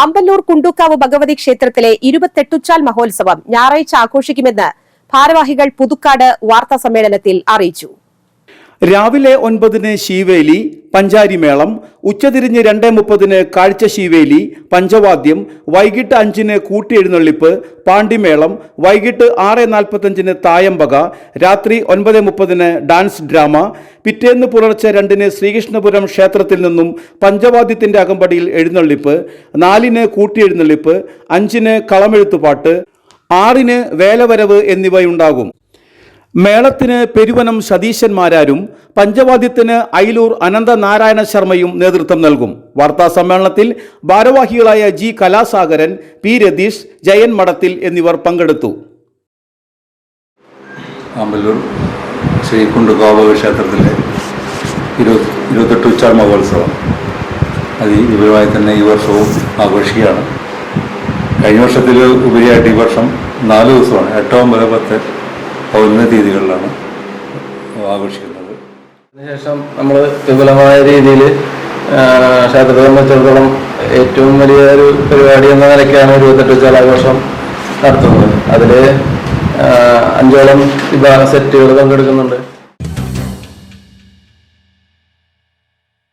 ആമ്പല്ലൂർ കുണ്ടൂക്കാവ് ഭഗവതി ക്ഷേത്രത്തിലെ ഇരുപത്തെട്ടുച്ചാൽ മഹോത്സവം ഞായറാഴ്ച ആഘോഷിക്കുമെന്ന് ഭാരവാഹികൾ പുതുക്കാട് വാർത്താ സമ്മേളനത്തിൽ അറിയിച്ചു. രാവിലെ ഒൻപതിന് ശീവേലി പഞ്ചാരിമേളം ഉച്ചതിരിഞ്ഞ് രണ്ടേ മുപ്പതിന് കാഴ്ച ശീവേലി പഞ്ചവാദ്യം വൈകിട്ട് അഞ്ചിന് കൂട്ടിയെഴുന്നള്ളിപ്പ് പാണ്ടിമേളം വൈകിട്ട് ആറ് നാൽപ്പത്തഞ്ചിന് തായമ്പക രാത്രി ഒൻപത് മുപ്പതിന് ഡാൻസ് ഡ്രാമ പിറ്റേന്ന് പുലർച്ചെ രണ്ടിന് ശ്രീകൃഷ്ണപുരം ക്ഷേത്രത്തിൽ നിന്നും പഞ്ചവാദ്യത്തിന്റെ അകമ്പടിയിൽ എഴുന്നള്ളിപ്പ് നാലിന് കൂട്ടിയെഴുന്നള്ളിപ്പ് അഞ്ചിന് കളമെഴുത്തുപാട്ട് ആറിന് വേലവരവ് എന്നിവയുണ്ടാകും. മേളത്തിന് പെരുവനം സതീശന്മാരാരും പഞ്ചവാദ്യത്തിന് അയിലൂർ അനന്തനാരായണ ശർമ്മയും നേതൃത്വം നൽകും. വാർത്താ സമ്മേളനത്തിൽ ഭാരവാഹികളായ ജി കലാസാഗരൻ പി രതീഷ് ജയൻ മഠത്തിൽ എന്നിവർ പങ്കെടുത്തു. ശ്രീ കുണ്ടുകാവ് ക്ഷേത്രത്തിലെ ഇരുപത് ഇരുപത്തെട്ട് ഉച്ചാർ മഹോത്സവം. അതിവിപുലമായി തന്നെ ഈ വർഷവും ആഘോഷിക്കുകയാണ്. കഴിഞ്ഞ വർഷത്തിൽ ഉപരിയായിട്ട് ഈ വർഷം നാല് ദിവസമാണ്. എട്ട് ഒമ്പത് പത്ത് പതിനൊന്ന് തീയതികളിലാണ് ആഘോഷിക്കുന്നത്. അതിനുശേഷം നമ്മൾ വിപുലമായ രീതിയിൽ ക്ഷേത്രത്തെ സംബന്ധിച്ചിടത്തോളം ഏറ്റവും വലിയ ഒരു പരിപാടി എന്ന നിലയ്ക്കാണ് ഇരുപത്തെട്ട് ജലാഘോഷം നടത്തുന്നത്. അതിൽ അഞ്ചോളം വിഭാഗ സെറ്റുകൾ പങ്കെടുക്കുന്നുണ്ട്.